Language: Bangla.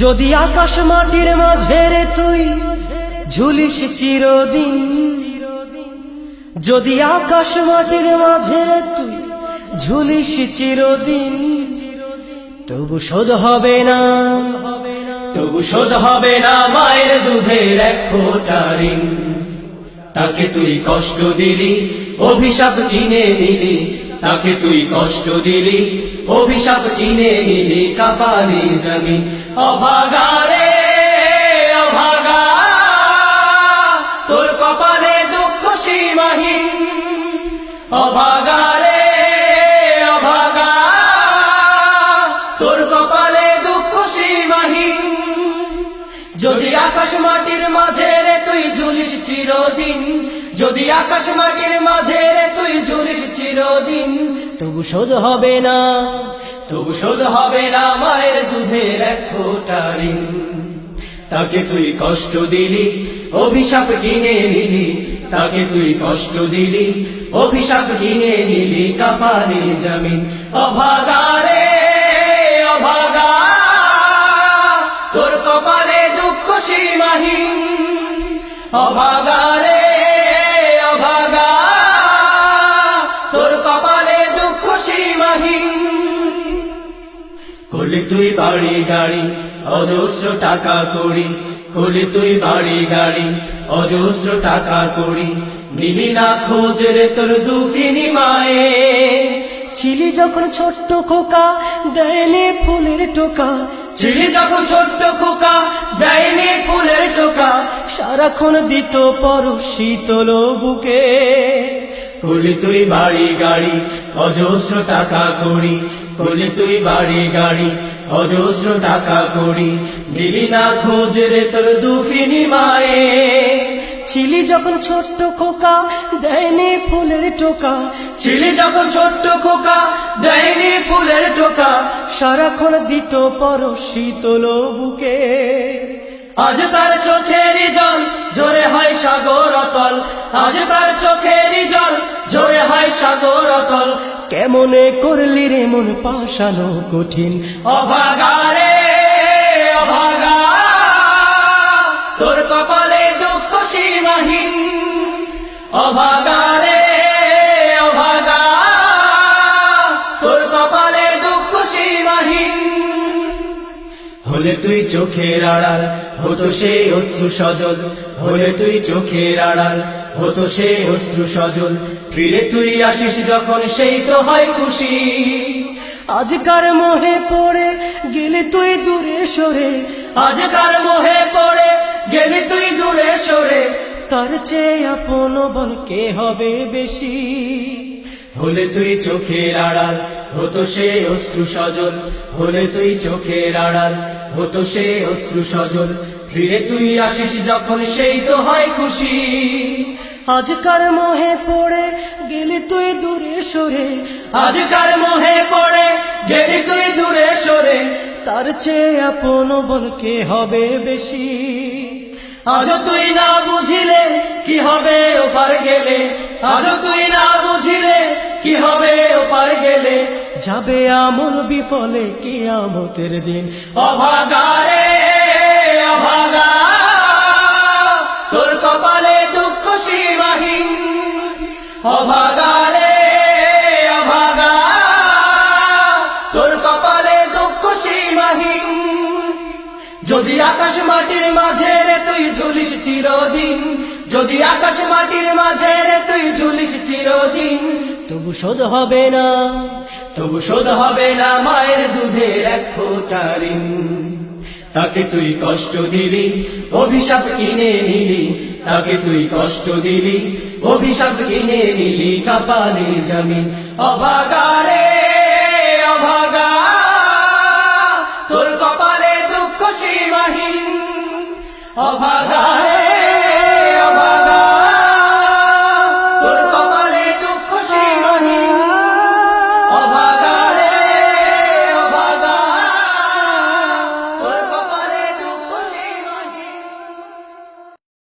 যদি আকাশ মাটির মাঝে রে তুই ঝুলিস চিরদিন, যদি আকাশ মাটির মাঝে রে তুই ঝুলিস চিরদিন, তবু শোধ হবে না, তবু শোধ হবে না মায়ের দুধের এক ফোঁটা ঋণ। তাকে তুই কষ্ট দিলি, অভিশাপ কিনে নিলি তাকে তুই কষ্ট দিলি, অভিশাপ কিনে নিলি কাপালি জমিন অভাগারে, অভাগা, তোর কপালে দুঃখ সীমাহীন। অভাগারে যদি আকাশ মাটির মাঝে রে তুই ঝুলিস চিরদিন, যদি আকাশ মাটির মাঝে রে তুই ঝুলিস চিরদিন। তবু শোধ হবে না, তবু শোধ হবে না মায়ের দুধের এক ফোঁটা ঋণ। তাকে তুই কষ্ট দিলি, অভিশাপ কিনে নিলি। তাকে তুই কষ্ট দিলি, অভিশাপ কিনে নিলি কাপালি জমিন। অভাগারে, অভাগা, তোর কপালে দুঃখ সীমাহীন। অভাগারে করলি তুই বাড়ি গাড়ি অজস্র টাকা করি। করলি তুই বাড়ি গাড়ি অজস্র টাকা করি। নিলি না খোঁজ রে তোর দুঃখিনী মায়ে। ছিলি যখন ছোট্ট খোকা দেয়নি ফুলের টোকা। ছিলি যখন ছোট্ট খোকা দেয়নি ফুলের টোকা। সারাক্ষণ দিত পর শীতল বুকে। করলি তুই বাড়ি গাড়ি অজস্র টাকা করি করলি তুই বাড়ি গাড়ি। অজস্র টাকা করি দিলি না খোঁজ রে তোর দুঃখিনী মায়ে। ছিলি যখন ছোট্ট খোকা, দেয়নি ফুলের টোকা। ছিলি যখন ছোট্ট খোকা, দেয়নি ফুলের টোকা। সারাক্ষণ দিত পর শীতল বুকে। আজ তার চোখেরই জল, জোরে হয় সাগর অতল। আজ তার চোখেরই জল কেমনে করলি রে মন পাশানো কঠিন? অভাগারে, অভাগা, তোর কপালে দুঃখ সীমাহীন। অভাগারে, অভাগা, তোর কপালে দুঃখ হলে তুই চোখের আড়াল হতো সেই অশ্রু সজল, হলে তুই চোখের আড়াল হতো সে অশ্রু সজল। ফিরে তুই আসিস যখন সেই তো হয় খুশি। আজকার মোহে পড়ে গেলে তুই দূরে সরে। আজকার মোহে পড়ে গেলে তুই দূরে সরে। তার চেয়ে আপন বল কে হবে বেশি? হলে তুই চোখের আড়াল হতো সে অশ্রু সজল। হলে তুই চোখের আড়াল হতো সে অশ্রু সজল। ফিরে তুই আসিস যখন সেই তো হয় খুশি। আজকার মোহে পড়ে গেলে তুই দূরে সরে? আজকার মোহে পড়ে গেলি তুই দূরে সরে? তার চেয়ে আপন বল কে হবে বেশি? আজ তুই না বুঝিলে কি হবে ওপার গেলে? আজ তুই না বুঝিলে কি হবে ওপার গেলে? যাবে আমল বিফলে কি আমতের দিন। অভাগারে যদি আকাশ মাটির মাঝে রে তুই ঝুলিস চিরদিন, যদি আকাশ মাটির মাঝে রে তুই ঝুলিস চিরদিন, তবু শোধ হবে না, তবু শোধ হবে না মায়ের দুধের এক ফোঁটা ঋণ। তাকে তুই কষ্ট দিলি, অভিশাপ কিনে নিলি, তাকে তুই কষ্ট দিলি, অভিশাপ কিনে নিলি কাপালি জমিন অভাগারে তোর